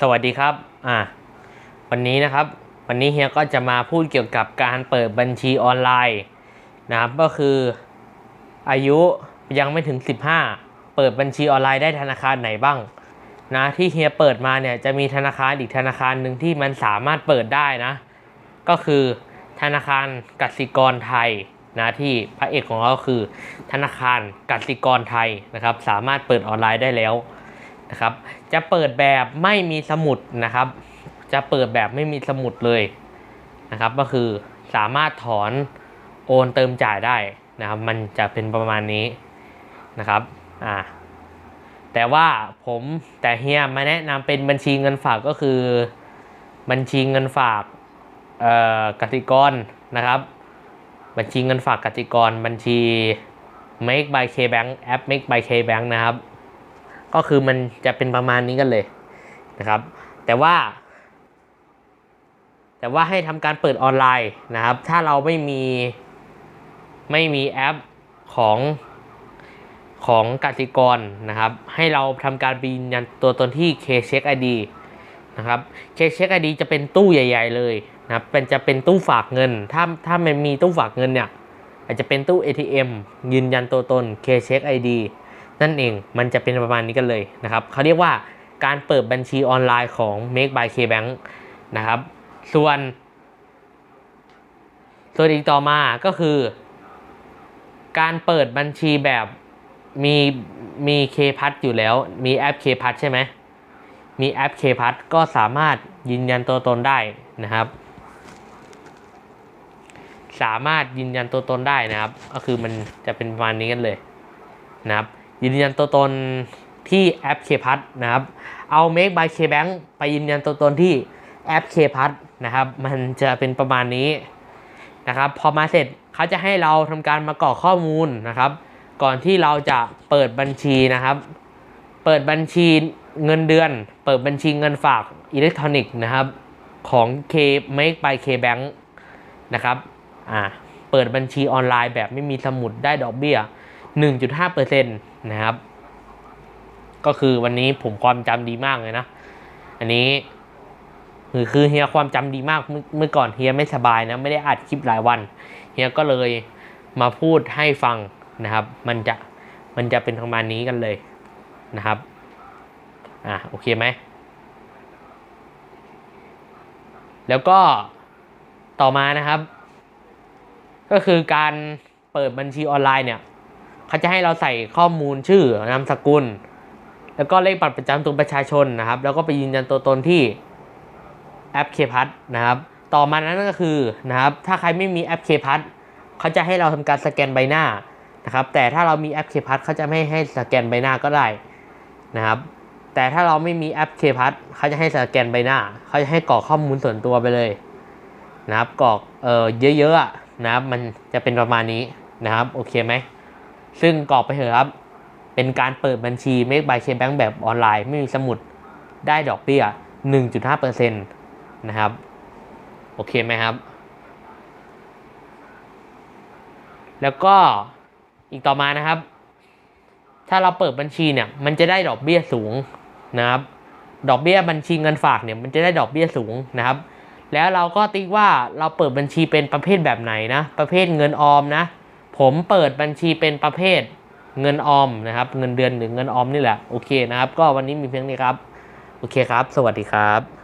สวัสดีครับ อ่า วันนี้นะครับ วันนี้เฮียก็จะมาพูดเกี่ยวกับการเปิดบัญชีออนไลน์นะครับ ก็คืออายุยังไม่ถึง 15 เปิดบัญชีออนไลน์ได้ธนาคารไหนบ้างนะที่เฮียเปิดมาเนี่ยจะมีธนาคารอีกธนาคารหนึ่งที่มันสามารถเปิดได้นะ ก็คือธนาคารกสิกรไทยนะที่พระเอกของเราคือ ธนาคารกสิกรไทยนะครับ สามารถเปิดออนไลน์ได้แล้ว นะครับ จะเปิดแบบไม่มีสมุดนะครับ จะเปิดแบบไม่มีสมุดเลยนะครับ ก็คือสามารถถอนโอนเติมจ่ายได้นะครับ มันจะเป็นประมาณนี้นะครับ อ่า แต่ว่าผมแต่เฮียมาแนะนำเป็นบัญชีเงินฝากก็คือ บัญชีเงินฝากเอ่อกสิกรนะครับ บัญชีเงินฝากกสิกร บัญชี Make by K Bank แอป Make by K Bank นะครับ ก็คือมันจะเป็นประมาณนี้กันเลยนะครับ แต่ว่า แต่ว่าให้ทำการเปิดออนไลน์นะครับ ถ้าเราไม่มีไม่มีแอปของของกสิกรนะครับ ให้เราทำการยืนยันตัวตนที่ K-Check ID นะครับ K-Check ID จะเป็นตู้ใหญ่ ๆ เลยนะครับเป็นจะเป็นตู้ฝากเงิน ถ้าถ้ามันมีตู้ฝากเงินเนี่ยอาจจะเป็นตู้ ATM ยืนยันตัวตน K-Check ID นั่นเองมันจะเป็นประมาณนี้กันเลยนะครับเขาเรียกว่าการเปิดบัญชีออนไลน์ของ Make by KBank นะครับ ส่วน ส่วนอีกต่อมาก็คือ การเปิดบัญชีแบบมีมีเคพัทอยู่แล้ว มีแอปเคพัทใช่ไหมมีแอปเคพัทก็สามารถยืนยันตัวตนได้นะครับ สามารถยืนยันตัวตนได้นะครับ ก็คือมันจะเป็นประมาณนี้กันเลยนะครับ ยืนยันตัวตนที่แอป KPass นะครับ เอา Make by KBank ไปยืนยันตัวตนที่แอป KPass นะครับ มันจะเป็นประมาณนี้นะครับ พอมาเสร็จเขาจะให้เราทำการมากรอกข้อมูลนะครับ ก่อนที่เราจะเปิดบัญชีนะครับ เปิดบัญชีเงินเดือน เปิดบัญชีเงินฝากอิเล็กทรอนิกส์นะครับของ K Make by KBank นะครับ อ่า เปิดบัญชีออนไลน์แบบไม่มีสมุดได้ดอกเบี้ย 1.5%นะครับ ก็คือวันนี้ผมความจำดีมากเลยนะ อันนี้คือคือเฮียความจำดีมากเมื่อก่อนเฮียไม่สบายนะ ไม่ได้อัดคลิปหลายวัน เฮียก็เลยมาพูดให้ฟังนะครับ มันจะมันจะเป็นประมาณนี้กันเลยนะครับ อ่าโอเคไหม แล้วก็ต่อมานะครับ ก็คือการเปิดบัญชีออนไลน์เนี่ย เขาจะให้เราใส่ข้อมูลชื่อนามสกุล แล้วก็เลขบัตรประจำตัวประชาชนนะครับ แล้วก็ไปยืนยันตัวตนที่แอป KPass นะครับ ต่อมานั้นก็คือนะครับ ถ้าใครไม่มีแอป KPass เขาจะให้เราทำการสแกนใบหน้านะครับ แต่ถ้าเรามีแอป KPass เขาจะไม่ให้สแกนใบหน้าก็ได้นะครับ แต่ถ้าเราไม่มีแอป KPass เขาจะให้สแกนใบหน้า เขาจะให้กรอกข้อมูลส่วนตัวไปเลยนะครับ กรอกเออเยอะๆนะครับ มันจะเป็นประมาณนี้นะครับ โอเคไหม ซึ่งกรอกไปเถอะครับ เป็นการเปิดบัญชี Make by KBank แบบออนไลน์ ไม่มีสมุดได้ดอกเบี้ย 1.5%นะครับ โอเคไหมครับ แล้วก็อีกต่อมานะครับ ถ้าเราเปิดบัญชีเนี่ย มันจะได้ดอกเบี้ยสูงนะครับ ดอกเบี้ยบัญชีเงินฝากเนี่ย มันจะได้ดอกเบี้ยสูงนะครับ แล้วเราก็ติ๊กว่าเราเปิดบัญชีเป็นประเภทแบบไหนนะ ประเภทเงินออมนะ ผมเปิดบัญชีเป็นประเภทเงินออมนะครับ เงินเดือนหรือเงินออมนี่แหละ โอเคนะครับ ก็วันนี้มีเพียงนี้ครับ โอเคครับ สวัสดีครับ